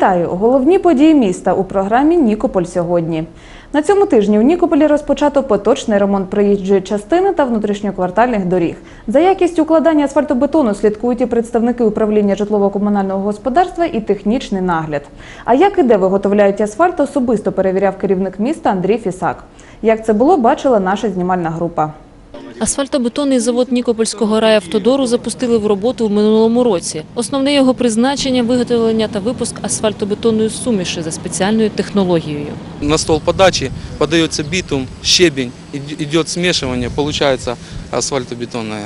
Вітаю! Головні події міста у програмі Нікополь сьогодні. На цьому тижні у Нікополі розпочато поточний ремонт проїжджої частини та внутрішньоквартальних доріг. За якістю укладання асфальтобетону слідкують і представники управління житлово-комунального господарства і технічний нагляд. А як і де виготовляють асфальт, особисто перевіряв керівник міста Андрій Фісак. Як це було, бачила наша знімальна група. Асфальтобетонний завод Нікопольського райавтодору запустили в роботу в минулому році. Основне його призначення – виготовлення та випуск асфальтобетонної суміші за спеціальною технологією. На стол подачі подається бітум, щебінь, йде смішування, виходить асфальтобетонна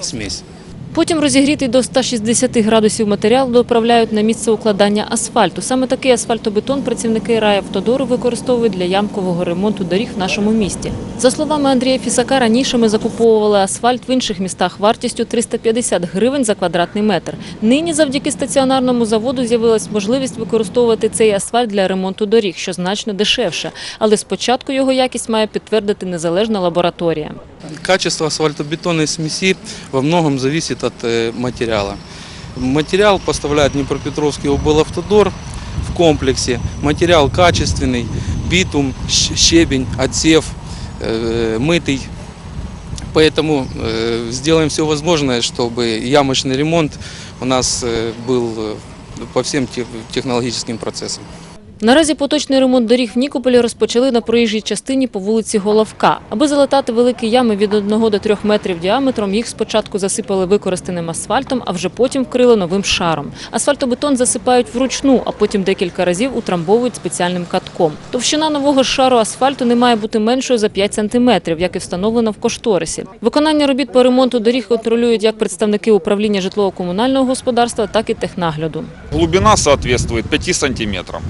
смесь. Потім розігрітий до 160 градусів матеріал доправляють на місце укладання асфальту. Саме такий асфальтобетон працівники райавтодору використовують для ямкового ремонту доріг в нашому місті. За словами Андрія Фісака, раніше ми закуповували асфальт в інших містах вартістю 350 гривень за квадратний метр. Нині завдяки стаціонарному заводу з'явилась можливість використовувати цей асфальт для ремонту доріг, що значно дешевше. Але спочатку його якість має підтвердити незалежна лабораторія. Качество асфальтобетонной смеси во многом зависит от э, материала. Материал поставляет Днепропетровский облавтодор в комплексе. Материал качественный, битум, щебень, отсев, э, мытый. Поэтому э, сделаем все возможное, чтобы ямочный ремонт у нас был по всем тех- технологическим процессам. Наразі поточний ремонт доріг в Нікополі розпочали на проїжджій частині по вулиці Головка. Аби залатати великі ями від 1 до 3 метрів діаметром, їх спочатку засипали використаним асфальтом, а вже потім вкрили новим шаром. Асфальтобетон засипають вручну, а потім декілька разів утрамбовують спеціальним катком. Товщина нового шару асфальту не має бути меншою за 5 сантиметрів, як і встановлено в кошторисі. Виконання робіт по ремонту доріг контролюють як представники управління житлово-комунального господарства, так і технагляду. Глубина соответствует 5 сантиметрам.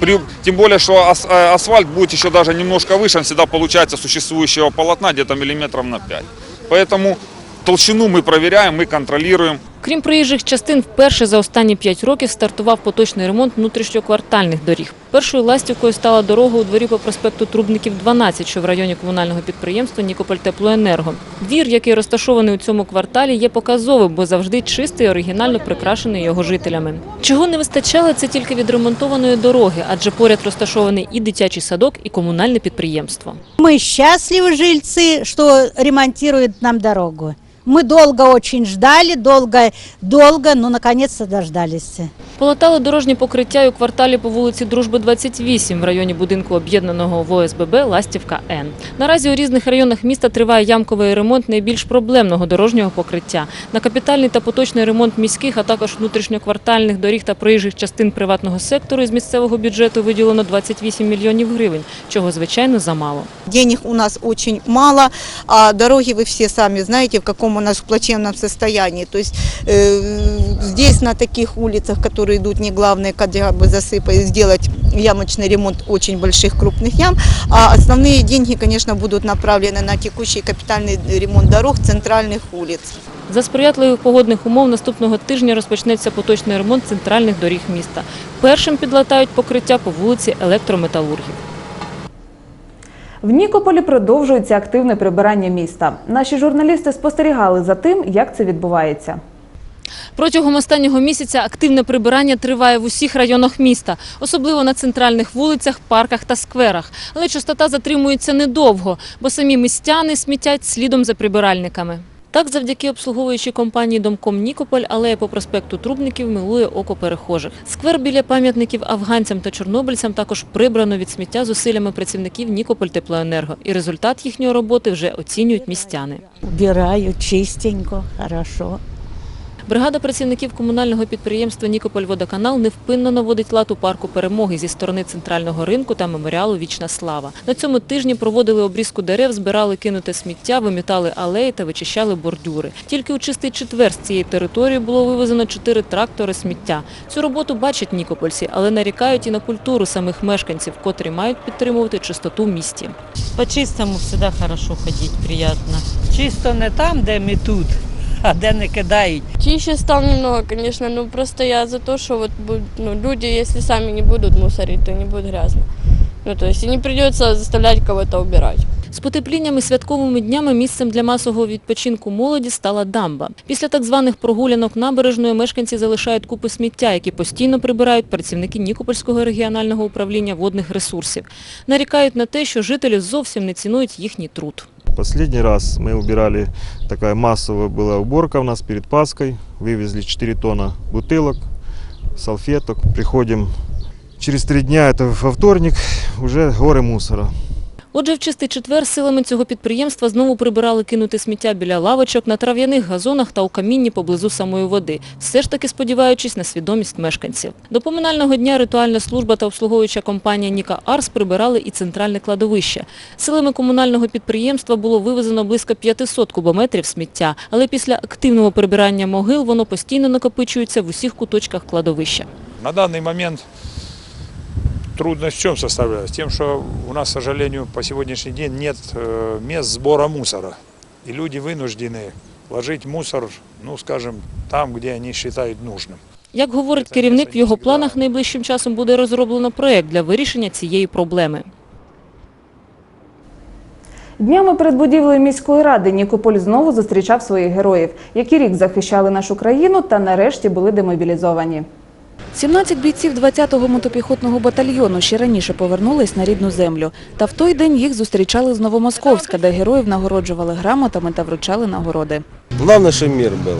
При- тем более, что ас- э, асфальт будет еще даже немножко выше, он всегда получается существующего полотна где-то миллиметров на 5. Поэтому толщину мы проверяем, мы контролируем. Крім проїжджих частин, вперше за останні п'ять років стартував поточний ремонт внутрішньоквартальних доріг. Першою ластівкою стала дорога у дворі по проспекту Трубників 12, що в районі комунального підприємства Нікопольтеплоенерго. Двір, який розташований у цьому кварталі, є показовим, бо завжди чистий і оригінально прикрашений його жителями. Чого не вистачало, це тільки відремонтованої дороги, адже поряд розташований і дитячий садок, і комунальне підприємство. Мы счастливы, жильцы, что ремонтируют нам дорогу. Мы долго очень ждали, долго, долго, но наконец-то дождались. Полатали дорожні покриття й у кварталі по вулиці Дружби 28 в районі будинку об'єднаного в ОСББ Ластівка Н. Наразі у різних районах міста триває ямковий ремонт найбільш проблемного дорожнього покриття. На капітальний та поточний ремонт міських, а також внутрішньоквартальних доріг та проїжджих частин приватного сектору із місцевого бюджету виділено 28 мільйонів гривень, чого звичайно замало. Денег у нас очень мало, а дороги вы все сами знаете, в каком у нас плачевном состоянии. То есть э, здесь на таких улицах, которые идут не главные, хотя бы засыпать, сделать ямочный ремонт очень больших крупных ям, а основные деньги, конечно, будут направлены на текущий капитальный ремонт дорог центральных улиц. За сприятливих погодних умов наступного тижня розпочнеться поточний ремонт центральних доріг міста. Першим підлатають покриття по вулиці електрометалургів. В Нікополі продовжується активне прибирання міста. Наші журналісти спостерігали за тим, як це відбувається. Протягом останнього місяця активне прибирання триває в усіх районах міста, особливо на центральних вулицях, парках та скверах. Але частота затримується недовго, бо самі містяни смітять слідом за прибиральниками. Так, завдяки обслуговуючій компанії Домком Нікополь, алея по проспекту Трубників милує око перехожих. Сквер біля пам'ятників афганцям та чорнобильцям також прибрано від сміття зусиллями працівників Нікополь Теплоенерго. І результат їхньої роботи вже оцінюють містяни. Убираю чистенько, хорошо. Бригада працівників комунального підприємства «Нікопольводоканал» невпинно наводить лад у парку перемоги зі сторони центрального ринку та меморіалу Вічна слава. На цьому тижні проводили обрізку дерев, збирали кинуте сміття, вимітали алеї та вичищали бордюри. Тільки у чистий четвер з цієї території було вивезено чотири трактори сміття. Цю роботу бачать нікопольці, але нарікають і на культуру самих мешканців, котрі мають підтримувати чистоту місті. По чистому всегда хорошо ходить, приятно. Чисто не там, де ми тут, а де не кидають. Чище стало немного, конечно, но просто я за то, что вот буд- ну, люди, если сами не будут мусорить, то не будет грязно. Ну, то есть не придется заставлять кого-то убирать. З потеплінням і святковими днями місцем для масового відпочинку молоді стала дамба. Після так званих прогулянок набережною мешканці залишають купи сміття, які постійно прибирають працівники Нікопольського регіонального управління водних ресурсів. Нарікають на те, що жителі зовсім не цінують їхній труд. Последний раз мы убирали, такая массовая была уборка у нас перед Пасхой. Вывезли 4 тонна бутылок, салфеток. Приходим через три дня, это во вторник, уже горы мусора. Отже, в чистий четвер силами цього підприємства знову прибирали кинути сміття біля лавочок, на трав'яних газонах та у камінні поблизу самої води, все ж таки сподіваючись на свідомість мешканців. До поминального дня ритуальна служба та обслуговуюча компанія Ніка Арс прибирали і центральне кладовище. Силами комунального підприємства було вивезено близько 500 кубометрів сміття, але після активного прибирання могил воно постійно накопичується в усіх куточках кладовища. На данный момент трудность в чем составляется? Тем, что у нас, к сожалению, по сегодняшний день нет э, мест сбора мусора. И люди вынуждены ложить мусор, ну, скажем, там, где они считают нужным. Як говорить керівник, в його планах найближчим часом буде розроблено проєкт для вирішення цієї проблеми. Днями перед будівлею міської ради Нікополь знову зустрічав своїх героїв, які рік захищали нашу країну та нарешті були демобілізовані. 17 бійців 20-го мотопіхотного батальйону ще раніше повернулись на рідну землю. Та в той день їх зустрічали з Новомосковська, де героїв нагороджували грамотами та вручали нагороди. Главное, что мир был.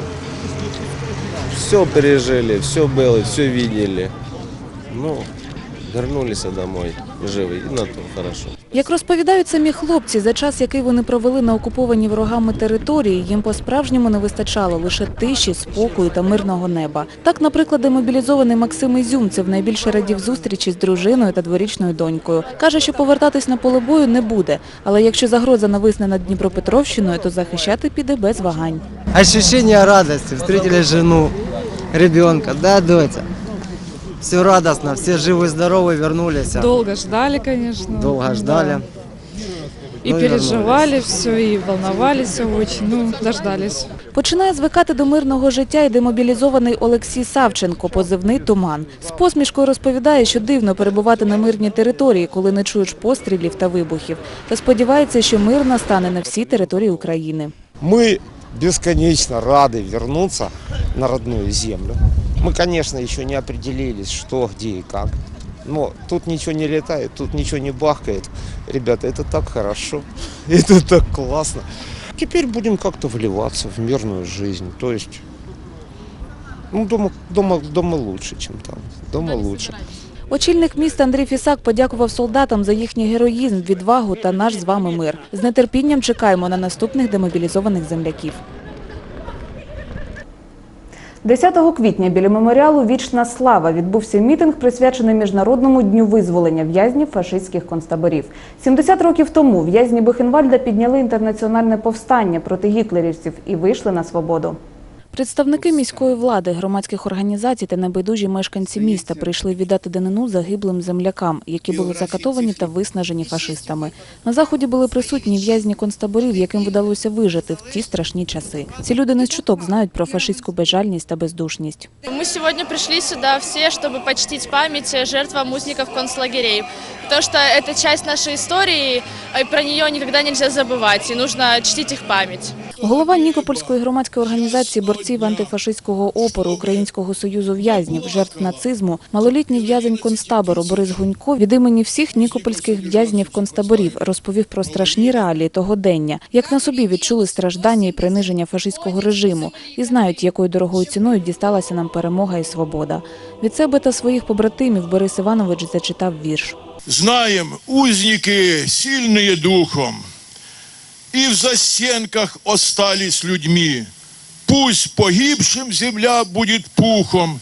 Все пережили, все было, все видели. Ну, вернулись домой живы, и на то хорошо. Як розповідають самі хлопці, за час, який вони провели на окупованій ворогами території, їм по-справжньому не вистачало лише тиші, спокою та мирного неба. Так, наприклад, демобілізований Максим Ізюмцев найбільше радів зустрічі з дружиною та дворічною донькою. Каже, що повертатись на поле бою не буде, але якщо загроза нависне над Дніпропетровщиною, то захищати піде без вагань. Ощущение радости. Встретили жену, ребенка. Да, доча? Все радостно, все живы, здоровы, вернулись. Долго ждали, конечно. Долго Да. ждали. И Ну и переживали все, и волновались очень. Ну, дождались. Починає звикати до мирного життя і демобілізований Олексій Савченко, позивний «Туман». З посмішкою розповідає, що дивно перебувати на мирній території, коли не чуєш пострілів та вибухів. Та сподівається, що мир настане на всій території України. Мы бесконечно рады вернуться на родную землю. Мы, конечно, еще не определились, что, где и как. Но тут ничего не летает, тут ничего не бахкает. Ребята, это так хорошо, это так классно. Теперь будем как-то вливаться в мирную жизнь. То есть, ну, дома, дома, дома лучше, чем там. Дома лучше. Очільник міста Андрій Фісак подякував солдатам за їхній героїзм, відвагу та наш з вами мир. З нетерпінням чекаємо на наступних демобілізованих земляків. 10 квітня біля меморіалу Вічна слава відбувся мітинг, присвячений Міжнародному дню визволення в'язнів фашистських концтаборів. 70 років тому в'язні Бухенвальда підняли інтернаціональне повстання проти гітлерівців і вийшли на свободу. Представники міської влади, громадських організацій та небайдужі мешканці міста прийшли віддати данину загиблим землякам, які були закатовані та виснажені фашистами. На заході були присутні в'язні концтаборів, яким вдалося вижити в ті страшні часи. Ці люди не з чуток знають про фашистську безжальність та бездушність. Мы сегодня пришли сюда все, чтобы почтить память жертвам узников концлагерей. Потому что это часть нашей истории, и про нее никогда нельзя забывать, и нужно чтить их память. Голова Нікопольської громадської організації борців антифашистського опору Українського союзу в'язнів, жертв нацизму, малолітній в'язень концтабору Борис Гунько від імені всіх нікопольських в'язнів концтаборів розповів про страшні реалії того дення, як на собі відчули страждання і приниження фашистського режиму, і знають, якою дорогою ціною дісталася нам перемога і свобода. Від себе та своїх побратимів Борис Іванович зачитав вірш. Знаем, узники сильные духом, и в застенках остались людьми. Пусть погибшим земля будет пухом,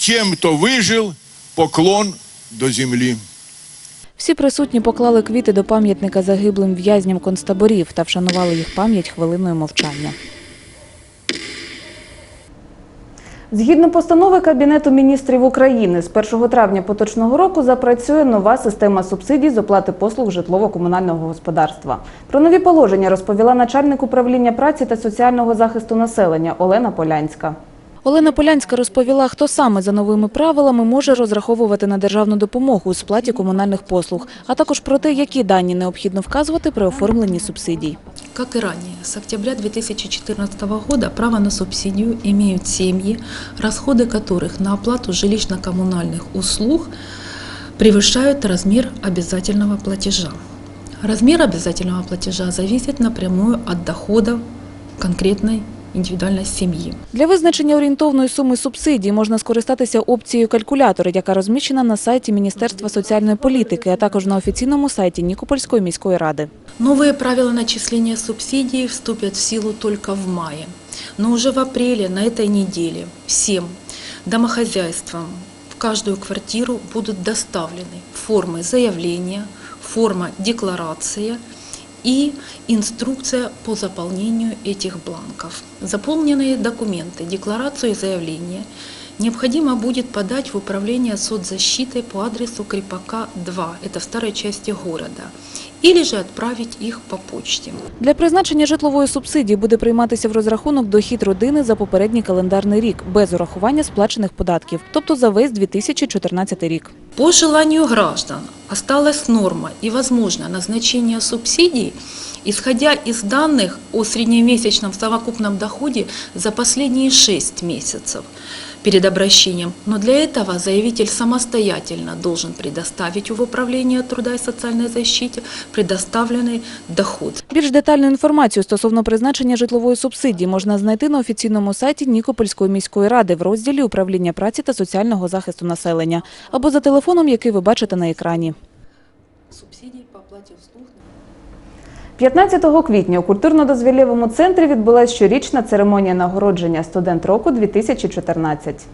тем, кто выжил, поклон до земли. Всі присутні поклали квіти до пам'ятника загиблим в'язням концтаборів та вшанували їх пам'ять хвилиною мовчання. Згідно постанови Кабінету міністрів України, з 1 травня поточного року запрацює нова система субсидій з оплати послуг житлово-комунального господарства. Про нові положення розповіла начальник управління праці та соціального захисту населення Олена Полянська. Олена Полянська розповіла, хто саме за новими правилами може розраховувати на державну допомогу у сплаті комунальних послуг, а також про те, які дані необхідно вказувати при оформленні субсидій. Как и ранее, с октября 2014 года право на субсидию имеют семьи, расходы которых на оплату жилищно-коммунальных услуг превышают размер обязательного платежа. Размер обязательного платежа зависит напрямую от доходов конкретной индивидуальной семьи. Для визначення орієнтовної суми субсидій можна скористатися опцією калькулятора, яка розміщена на сайті Міністерства соціальної політики, а також на офіційному сайті Нікопольської міської ради. Новые правила начисления субсидий вступят в силу только в мае. Но уже в апреле на этой неделе всем домохозяйствам в каждую квартиру будут доставлены формы заявления, форма декларация и инструкция по заполнению этих бланков. Заполненные документы, декларацию и заявление необходимо будет подать в управление соцзащиты по адресу Крепака 2, это в старой части города, или же отправить их по почте. Для призначення житлової субсидії буде прийматися в розрахунок дохід родини за попередній календарний рік без урахування сплачених податків, тобто за весь 2014 рік. По желанию граждан осталась норма и возможно назначение субсидий, исходя из данных о среднемесячном совокупном доходе за последние 6 месяцев перед обращением. Но для этого заявитель самостоятельно должен предоставить в Управление труда и социальной защиты предоставленный доход. Більш детальну інформацію стосовно призначення житлової субсидії можна знайти на офіційному сайті Нікопольської міської ради в розділі управління праці та соціального захисту населення або за телефоном, який ви бачите на екрані. Субсидии по оплате услуг 15 квітня у культурно-дозвілєвому центрі відбулася щорічна церемонія нагородження студент року 2014.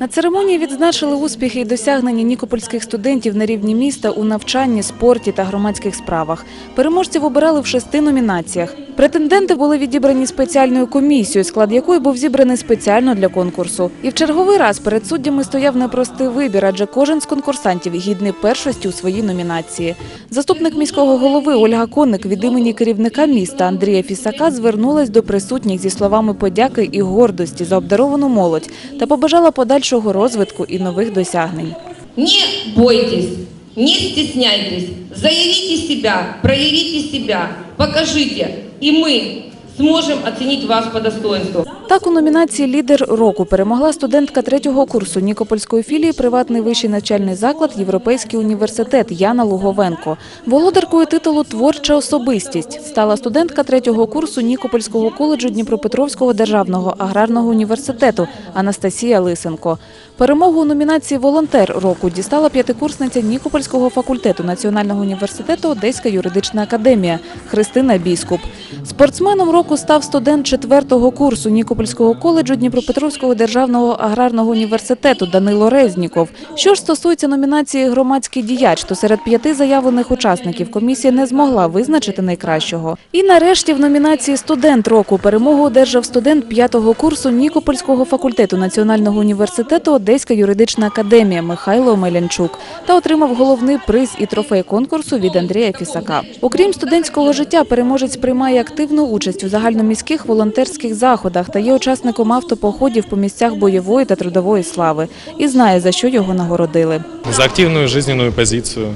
На церемонії відзначили успіхи і досягнення нікопольських студентів на рівні міста у навчанні, спорті та громадських справах. Переможців обирали в шести номінаціях. Претенденти були відібрані спеціальною комісією, склад якої був зібраний спеціально для конкурсу. І в черговий раз перед суддями стояв непростий вибір, адже кожен з конкурсантів гідний першості у своїй номінації. Заступник міського голови Ольга Конник від імені керівника міста Андрія Фісака звернулась до присутніх зі словами подяки і гордості за обдаровану молодь та побажала подальшого розвитку і нових досягнень. Не бойтесь, не стесняйтесь, заявите себя, проявите себя, покажите, и мы сможем оценить вас по достоинству. Так у номінації Лідер року перемогла студентка третього курсу Нікопольської філії приватний вищий навчальний заклад Європейський університет Яна Луговенко. Володаркою титулу Творча особистість стала студентка третього курсу Нікопольського коледжу Дніпропетровського державного аграрного університету Анастасія Лисенко. Перемогу у номінації Волонтер року дістала п'ятикурсниця Нікопольського факультету Національного університету Одеська юридична академія Христина Біскуп. Спортсменом року став студент четвертого курсу Нікопольського коледжу Дніпропетровського державного аграрного університету Данило Резніков. Що ж стосується номінації Громадський діяч, то серед п'яти заявлених учасників комісія не змогла визначити найкращого. І нарешті в номінації Студент року перемогу одержав студент п'ятого курсу Нікопольського факультету Національного університету Одеська юридична академія Михайло Мелянчук та отримав головний приз і трофей конкурсу від Андрія Фісака. Окрім студентського життя, переможець приймає активну участь у загальноміських волонтерських заходах та є учасником автопоходів по місцях бойової та трудової слави і знає за що його нагородили. За активную жизненную позицию,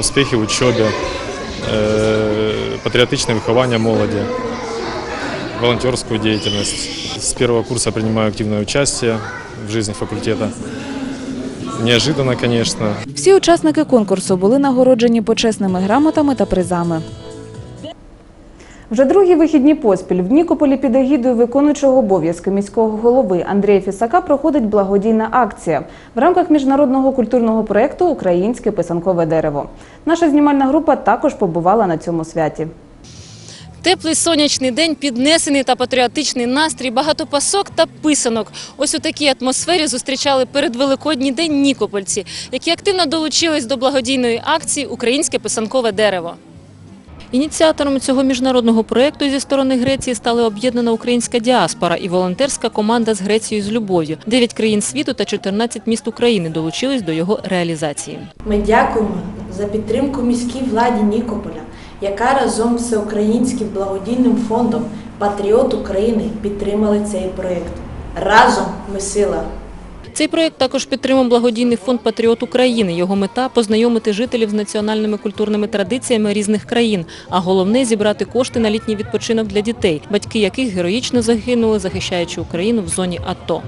успехи в учебе, э, патриотичное выхование молоді, волонтерскую деятельность. С первого курса принимаю активное участие в жизни факультета. Неожиданно, конечно. Всі учасники конкурсу були нагороджені почесними грамотами та призами. Вже другі вихідні поспіль в Нікополі під егідою виконуючого обов'язки міського голови Андрія Фісака проходить благодійна акція в рамках міжнародного культурного проєкту Українське писанкове дерево. Наша знімальна група також побувала на цьому святі. Теплий сонячний день, піднесений та патріотичний настрій, багато пасок та писанок. Ось у такій атмосфері зустрічали передвеликодній день нікопольці, які активно долучились до благодійної акції Українське писанкове дерево. Ініціатором цього міжнародного проєкту зі сторони Греції стали об'єднана українська діаспора і волонтерська команда з Грецією з любов'ю. Дев'ять країн світу та 14 міст України долучились до його реалізації. Ми дякуємо за підтримку міській владі Нікополя, яка разом з Всеукраїнським благодійним фондом Патріот України підтримали цей проєкт. Разом ми сила. Цей проєкт також підтримав благодійний фонд Патріот України. Його мета познайомити жителів з національними культурними традиціями різних країн, а головне зібрати кошти на літній відпочинок для дітей, батьки яких героїчно загинули, захищаючи Україну в зоні АТО.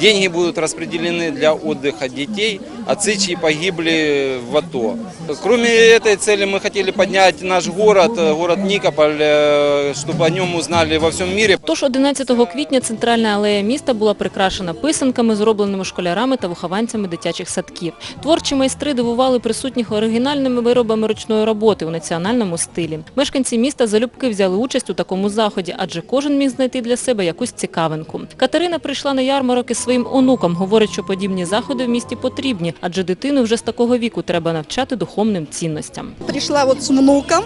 Деньги будут распределены для отдыха детей, отцы, чьи погибли в АТО. Кроме этой цели мы хотели поднять наш город, э, город Никополь, э, чтобы о нем узнали во всем мире. Тож 11 квітня центральна алея міста була прикрашена писанками, зробленими школярами та вихованцями дитячих садків. Творчі майстри дивували присутніх оригінальними виробами ручної роботи у національному стилі. Мешканці міста залюбки взяли участь у такому заході, адже кожен міг знайти для себе якусь цікавинку. Катерина прийшла на ярмарок із своїм онуком. Говорить, що подібні заходи в місті потрібні, адже дитину вже з такого віку треба навчати духовним цінностям. Пришла вот с внуком,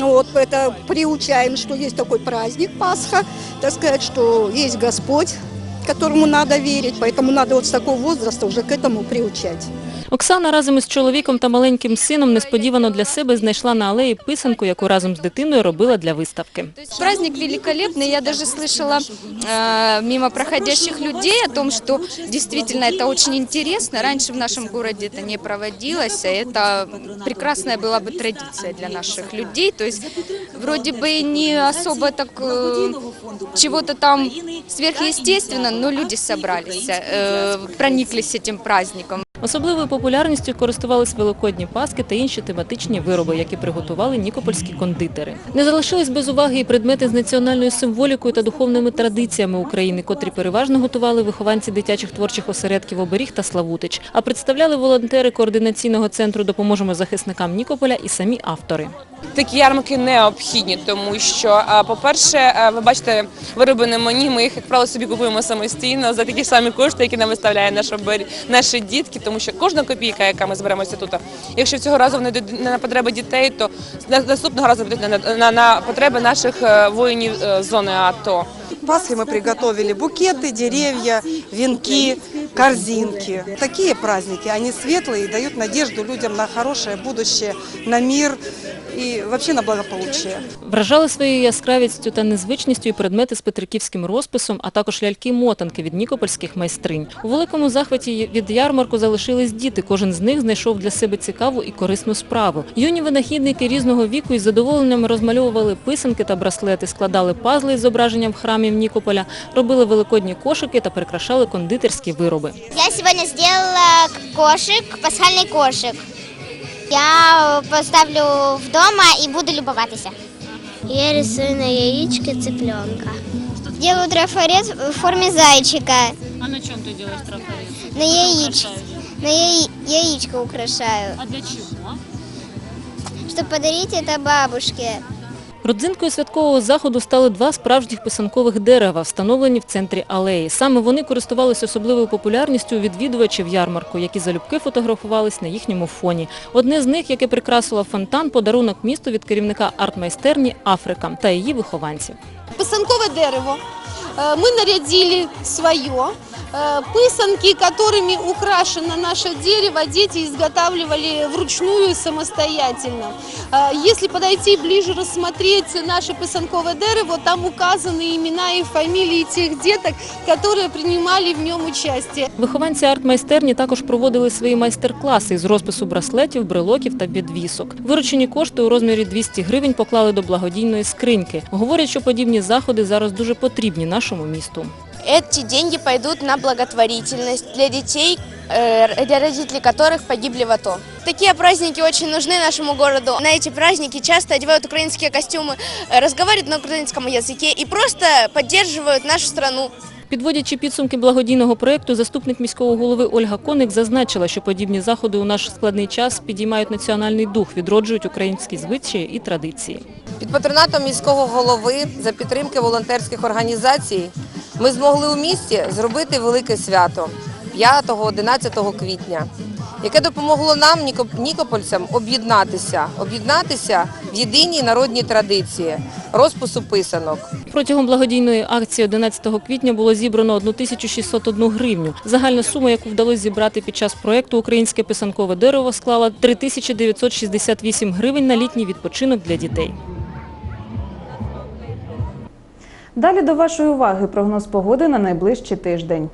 вот это приучаем, что есть такой праздник Пасха, так сказать, что есть Господь, которому надо верить, поэтому надо вот с такого возраста уже к этому приучать. Оксана разом із чоловіком та маленьким сином несподівано для себе знайшла на алеї писанку, яку разом з дитиною робила для виставки. Праздник великолепный. Я даже слышала э, мимо проходящих людей о том, что действительно это очень интересно. Раньше в нашем городе это не проводилось. а Это прекрасная была бы традиция для наших людей. То есть вроде бы не особо так э, чего-то там сверхъестественно, но люди собрались, э, прониклись этим праздником. Особливою популярністю користувались великодні паски та інші тематичні вироби, які приготували нікопольські кондитери. Не залишились без уваги і предмети з національною символікою та духовними традиціями України, котрі переважно готували вихованці дитячих творчих осередків «Оберіг» та «Славутич», а представляли волонтери координаційного центру «Допоможемо захисникам Нікополя» і самі автори. Такі ярмарки необхідні, тому що, по-перше, ви бачите, вироби не мені, ми їх, як правило, собі купуємо самостійно за такі самі кошти, які нам виставляє наш наші дітки, тому що кожна копійка, яка ми зберемося тут, якщо цього разу не до- не на потреби дітей, то на- наступного разу буде на, на, на потреби наших е, воїнів е, зони АТО. Пасхи мы приготовили букеты, деревья, венки, корзинки. Такие праздники, они светлые и дают надежду людям на хорошее будущее, на мир и вообще на благополучие. Вражали своєю яскравістю та незвичністю і предмети з петриківським розписом, а також ляльки-мотанки від нікопольських майстринь. У великому захваті від ярмарку залишились діти. Кожен з них знайшов для себе цікаву і корисну справу. Юні винахідники різного віку із задоволенням розмальовували писанки та браслети, складали пазли із зображенням храмів Нікополя, робили великодні кошики та прикрашали кондитерські вироби. Я сегодня сделала кошек, пасхальный кошек. Я поставлю в дома и буду любоваться. Я рисую на яичке цыпленка. Делаю трафарет в форме зайчика. А на чому ти робиш трафарет? На яич... на яи- яичко украшаю. А для чого? Чтобы подарить это бабушке. Родзинкою святкового заходу стали два справжніх писанкових дерева, встановлені в центрі алеї. Саме вони користувалися особливою популярністю у відвідувачів ярмарку, які залюбки фотографувались на їхньому фоні. Одне з них, яке прикрасило фонтан, подарунок місту від керівника арт-майстерні Африка та її вихованців. Писанковое дерево. Э, Мы нарядили свое. Э, Писанки, которыми украшено наше дерево, дети изготавливали вручную и самостоятельно. Э, Если подойти ближе, рассмотреть наше писанковое дерево, там указаны имена и фамилии тех деток, которые принимали в нем участие. Вихованці арт-майстерні також проводили свої майстер-класи з розпису браслетів, брелоків та підвісок. Виручені кошти у розмірі 200 гривень поклали до благодійної скриньки. Говорять, що подібні заходи зараз дуже потрібні нашому місту. Эти деньги пойдут на благотворительность для детей, э, для родителей которых погибли в АТО. Такие праздники очень нужны нашему городу. На эти праздники часто одевают украинские костюмы, э, разговаривают на украинском языке и просто поддерживают нашу страну. Підводячи підсумки благодійного проєкту, заступник міського голови Ольга Коник зазначила, що подібні заходи у наш складний час підіймають національний дух, відроджують українські звичаї і традиції. Під патронатом міського голови за підтримки волонтерських організацій ми змогли у місті зробити велике свято 5-11 квітня, яке допомогло нам, ніко- нікопольцям, об'єднатися, об'єднатися в єдиній народній традиції розпису писанок. Протягом благодійної акції 11 квітня було зібрано 1601 гривню. Загальна сума, яку вдалося зібрати під час проєкту «Українське писанкове дерево» склала 3968 гривень на літній відпочинок для дітей. Далі до вашої уваги прогноз погоди на найближчий тиждень.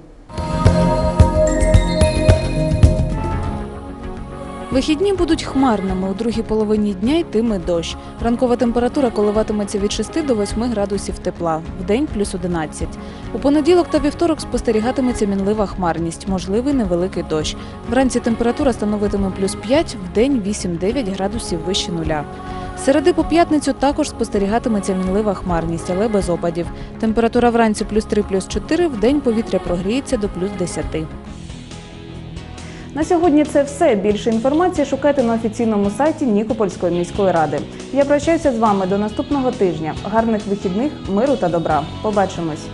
Вихідні будуть хмарними. У другій половині дня йтиме дощ. Ранкова температура коливатиметься від 6 до 8 градусів тепла, вдень плюс 11. У понеділок та вівторок спостерігатиметься мінлива хмарність, можливий невеликий дощ. Вранці температура становитиме плюс 5, вдень 8-9 градусів вище нуля. Середи по п'ятницю також спостерігатиметься мінлива хмарність, але без опадів. Температура вранці плюс 3, плюс 4, вдень повітря прогріється до плюс 10. На сьогодні це все. Більше інформації шукайте на офіційному сайті Нікопольської міської ради. Я прощаюся з вами до наступного тижня. Гарних вихідних, миру та добра. Побачимось.